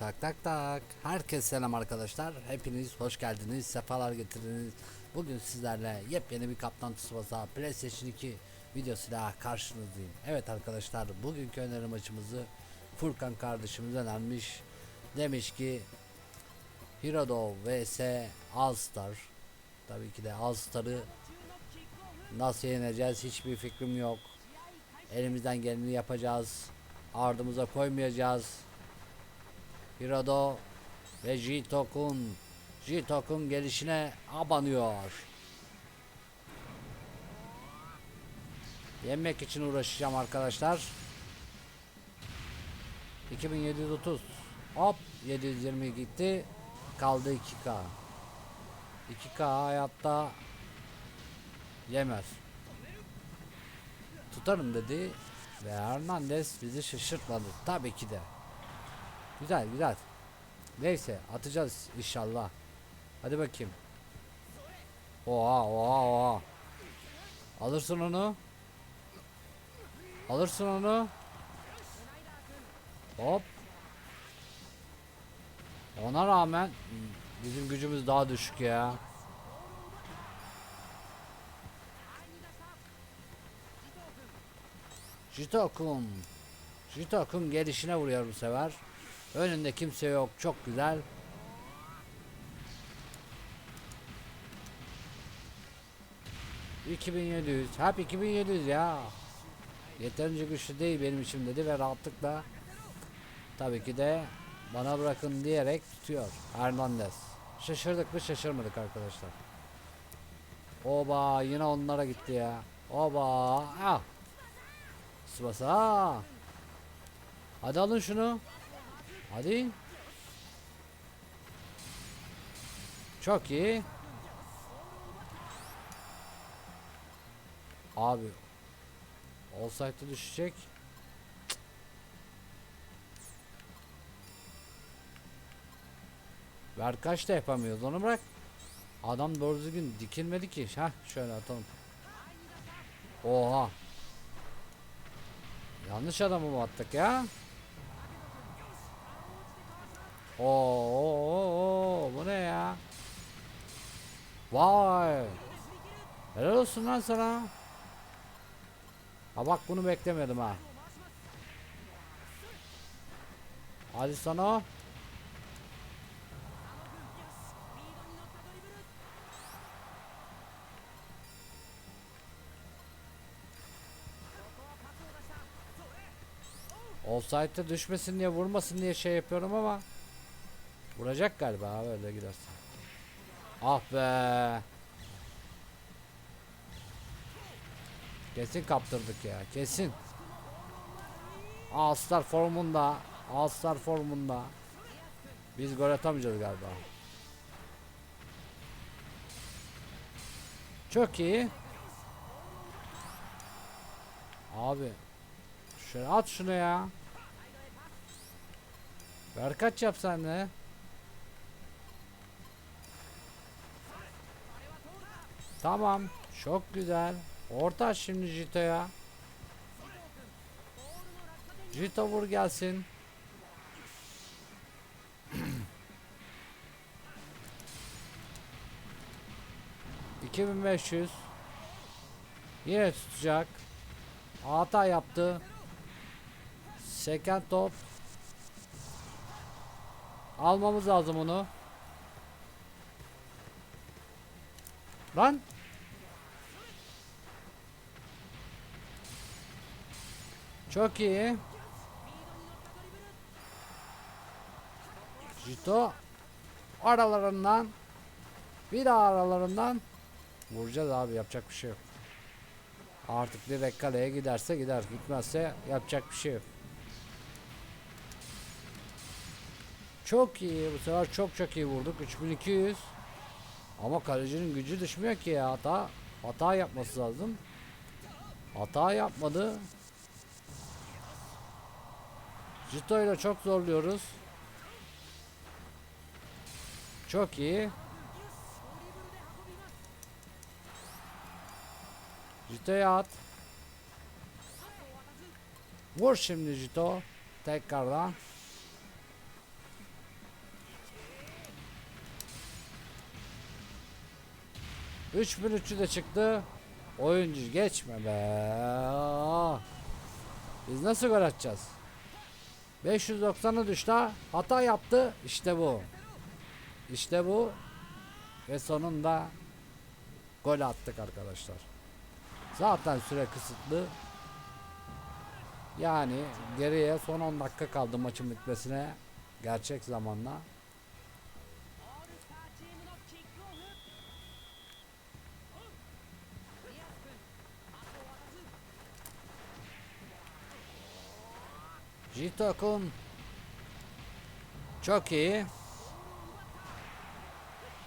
Tak tak tak. Herkese selam arkadaşlar. Hepiniz hoş geldiniz. Sefalar getirdiniz. Bugün sizlerle yepyeni bir Kaptan Tsubasa PlayStation 2 videosuyla karşınızdayım. Evet arkadaşlar bugünkü öneri maçımızı Furkan kardeşimiz önermiş. Demiş ki Hirodo vs All Star. Tabii ki de All Star'ı nasıl yeneceğiz hiçbir fikrim yok. Elimizden geleni yapacağız. Ardımıza koymayacağız. Hirado ve Jitokun Jitokun gelişine abanıyor. Yenmek için uğraşacağım arkadaşlar. 2730 Hop 720 gitti. Kaldı 2K. 2K hayatta yemez. Tutarım dedi ve Hernandez bizi şaşırtmadı. Tabii ki de. Güzel güzel. Neyse atacağız inşallah. Hadi bakayım. Oha oha oha. Alırsın onu. Alırsın onu. Hop. Ona rağmen bizim gücümüz daha düşük ya. Jitokun. Jitokun gelişine vuruyor bu sefer. Önünde kimse yok. Çok güzel. ...2700... Hep 2700 ya... ...yeterince güçlü değil benim için dedi ve rahatlıkla... ...tabii ki de... ...bana bırakın diyerek tutuyor... ...Hernandez... ...şaşırdık mı? Şaşırmadık arkadaşlar... ...oba yine onlara gitti ya... ...oba... ...ah... ...Subasa... ...hadi alın şunu... Hadi. Çok iyi. Abi. Olsaydı düşecek. Cık. Verkaç da yapamıyoruz onu bırak. Adam doğru düzgün dikilmedi ki. Hah şöyle atalım. Oha. Yanlış adamı mı attık ya? Oo, oo, oo, bu ne ya? Vay. Helal olsun lan sana. Ha bak bunu beklemiyordum ha. Hadi sana. Offside'de düşmesin diye vurmasın diye şey yapıyorum ama Vuracak galiba abi öyle giderse. Ah be. Kesin kaptırdık ya kesin. All-Star formunda. All-Star formunda. Biz gol atamayacağız galiba. Çok iyi. Abi. Şöyle at şunu ya. Ver kaç yap sen de. Tamam. Çok güzel. Orta şimdi Jito'ya. Jito vur gelsin. İki bin beş yüz. Yine tutacak. Hata yaptı. Seken top. Almamız lazım onu. Lan. Çok iyi. Jito aralarından bir daha aralarından vuracağız abi yapacak bir şey yok. Artık direkt kaleye giderse gider gitmezse yapacak bir şey yok. Çok iyi bu sefer çok çok iyi vurduk 3200 ama kalecinin gücü düşmüyor ki ya hata hata yapması lazım. Hata yapmadı. Jito ile çok zorluyoruz. Çok iyi. Jito'ya at. Vur şimdi Jito. Tekrardan. 3003'ü de çıktı. Oyuncu geçme be. Biz nasıl gol atacağız? 590'a düştü. ha. Hata yaptı. İşte bu. İşte bu. Ve sonunda gol attık arkadaşlar. Zaten süre kısıtlı. Yani geriye son 10 dakika kaldı maçın bitmesine. Gerçek zamanla. す Jito Kun Çok iyi.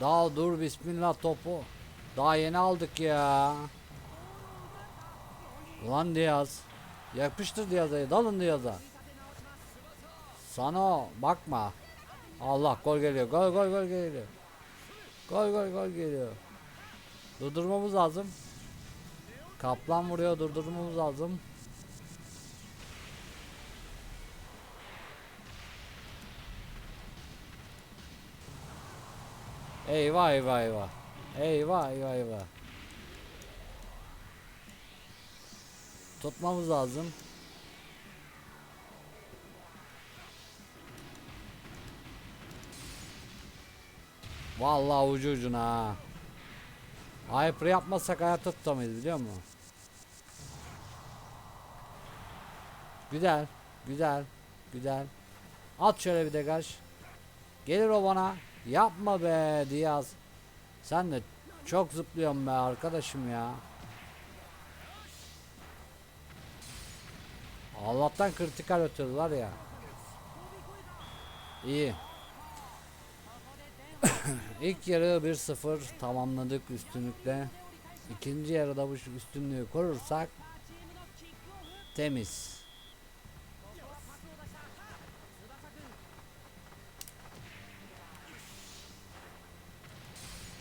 Daha dur bismillah topu. Daha yeni aldık ya. Ulan Diaz. Yapıştır Diaz'a. Dalın Diaz'a. Sana o, bakma. Allah gol geliyor. Gol gol gol geliyor. Gol gol gol geliyor. Durdurmamız lazım. Kaplan vuruyor. Durdurmamız lazım. Eyvah eyvah eyvah. Eyvah eyvah eyvah. Tutmamız lazım. Vallahi ucu ucuna ha. Hyper yapmazsak hayatta tutamayız biliyor musun? Güzel, güzel, güzel. At şöyle bir degaj. Gelir o bana. Yapma be Diaz. Sen de çok zıplıyorsun be arkadaşım ya. Allah'tan kritikal ötüyorlar ya. İyi. İlk yarı 1-0 tamamladık üstünlükle. İkinci yarıda bu üstünlüğü korursak temiz.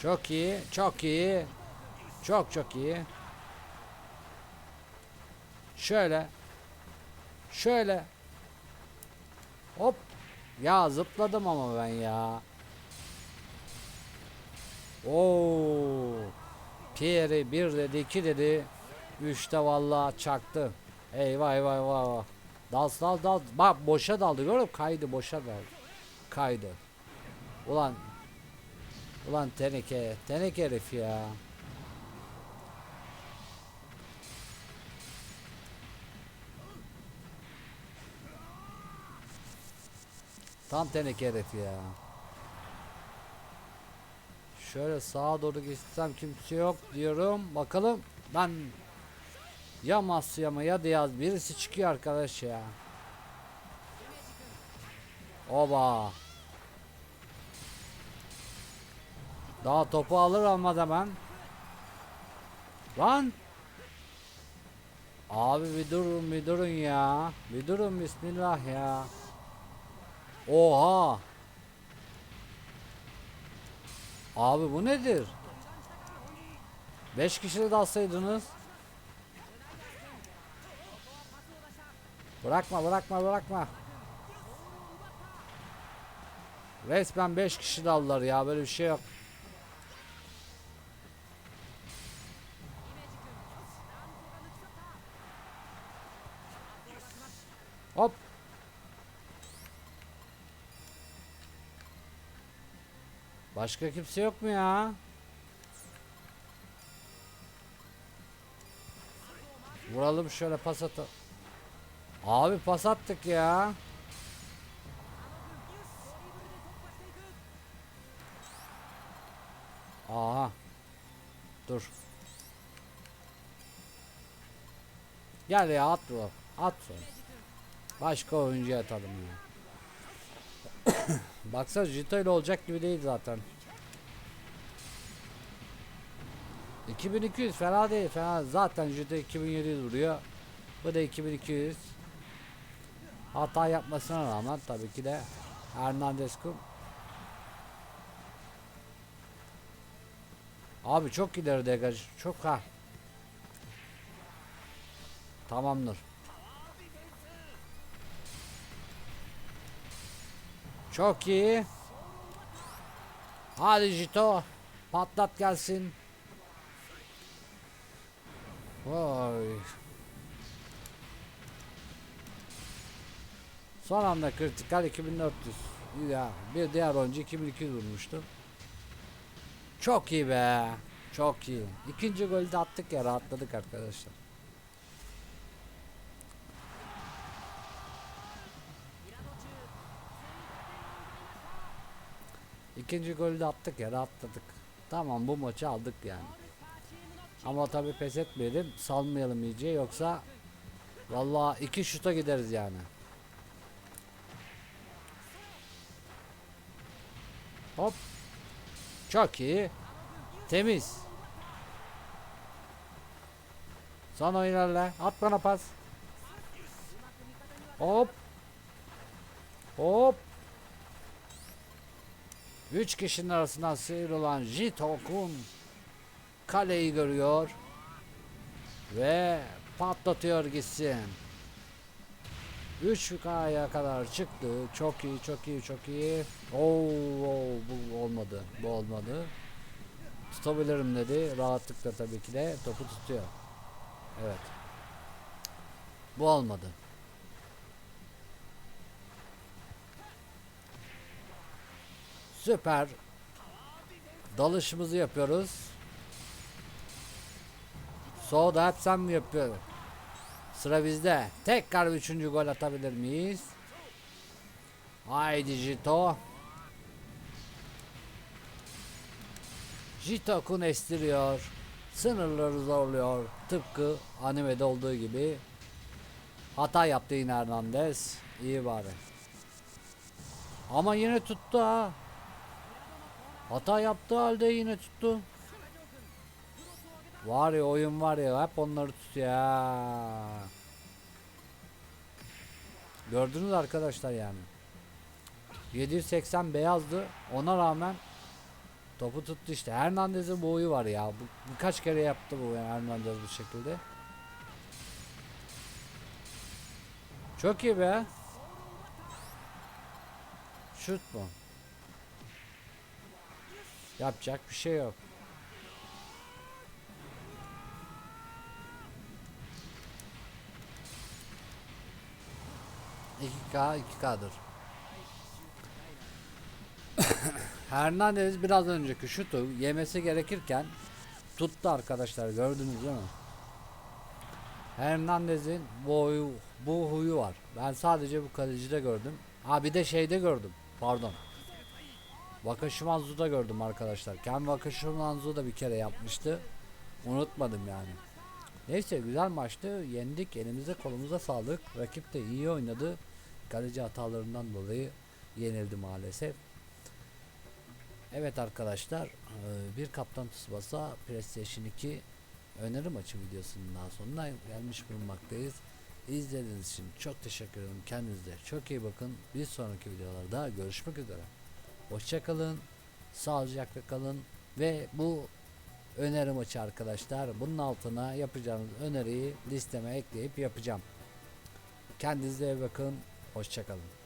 Çok iyi, çok iyi. Çok çok iyi. Şöyle. Şöyle. Hop. Ya zıpladım ama ben ya. Oo. Pierre bir dedi, iki dedi. Üçte vallahi çaktı. Eyvah eyvah eyvah. eyvah. Dal dal dal. Bak boşa daldı görüyor musun? Kaydı boşa daldı. Kaydı. Ulan Ulan teneke, teneke herif ya. Tam teneke herif ya. Şöyle sağa doğru geçsem kimse yok diyorum. Bakalım ben ya Masyama ya Diaz birisi çıkıyor arkadaş ya. Oba. Daha topu alır almaz hemen. Lan. Abi bir durun bir durun ya. Bir durun bismillah ya. Oha. Abi bu nedir? 5 kişi de dalsaydınız. Bırakma bırakma bırakma. Resmen 5 kişi daldılar ya böyle bir şey yok. Başka kimse yok mu ya? Vuralım şöyle pas at. Abi pas attık ya. Aha. Dur. Gel ya at bu. At sonra. Başka oyuncuya atalım ya. Baksana Jito ile olacak gibi değil zaten. 2200 fena değil fena zaten Jito 2700 vuruyor. Bu da 2200. Hata yapmasına rağmen tabii ki de Hernandez kum. Abi çok ileri degaj çok ha. Tamamdır. Çok iyi. Hadi Jito. Patlat gelsin. Vay. Son anda kritikal 2400. Ya bir diğer oyuncu 2200 vurmuştu. Çok iyi be. Çok iyi. İkinci golü de attık ya rahatladık arkadaşlar. İkinci golü de attık ya rahatladık. Tamam bu maçı aldık yani. Ama tabi pes etmeyelim salmayalım iyice yoksa Vallahi iki şuta gideriz yani. Hop. Çok iyi. Temiz. Son oynarla. At bana pas. Hop. Hop. Üç kişinin arasından sıyrılan Jitokun kaleyi görüyor ve patlatıyor gitsin. 3 K'ya kadar çıktı. Çok iyi, çok iyi, çok iyi. Oo, oo, bu olmadı. Bu olmadı. Tutabilirim dedi. Rahatlıkla tabii ki de topu tutuyor. Evet. Bu olmadı. Süper. Dalışımızı yapıyoruz. Soğuda hep sen mi yapıyorsun? Sıra bizde. Tekrar üçüncü gol atabilir miyiz? Haydi Jito. Jito Kun estiriyor. Sınırları zorluyor. Tıpkı animede olduğu gibi. Hata yaptı yine Hernandez. İyi bari. Ama yine tuttu ha. Hata yaptığı halde yine tuttu. Var ya oyun var ya hep onları tutuyor. Gördünüz arkadaşlar yani. 780 beyazdı ona rağmen topu tuttu işte. Hernandez'in bu oyu var ya. Bu, birkaç kere yaptı bu Hernandez bu şekilde. Çok iyi be. Şut mu? Yapacak bir şey yok. 2K 2K'dır. Hernandez biraz önceki şutu yemesi gerekirken tuttu arkadaşlar gördünüz değil mi? Hernandez'in bu huyu, bu huyu var. Ben sadece bu kalecide gördüm. Ha bir de şeyde gördüm. Pardon. Vakashimanzu'da gördüm arkadaşlar. Ken Vakashimanzu da bir kere yapmıştı. Unutmadım yani. Neyse güzel maçtı. Yendik. Elimize kolumuza sağlık. Rakip de iyi oynadı. Kaleci hatalarından dolayı yenildi maalesef. Evet arkadaşlar e, bir kaptan Tsubasa PlayStation 2 öneri maçı videosunun daha sonuna gelmiş bulunmaktayız. İzlediğiniz için çok teşekkür ederim. Kendinize çok iyi bakın. Bir sonraki videolarda görüşmek üzere. Hoşçakalın. Sağlıcakla kalın. Ve bu öneri maçı arkadaşlar. Bunun altına yapacağınız öneriyi listeme ekleyip yapacağım. Kendinize iyi bakın. Hoşçakalın.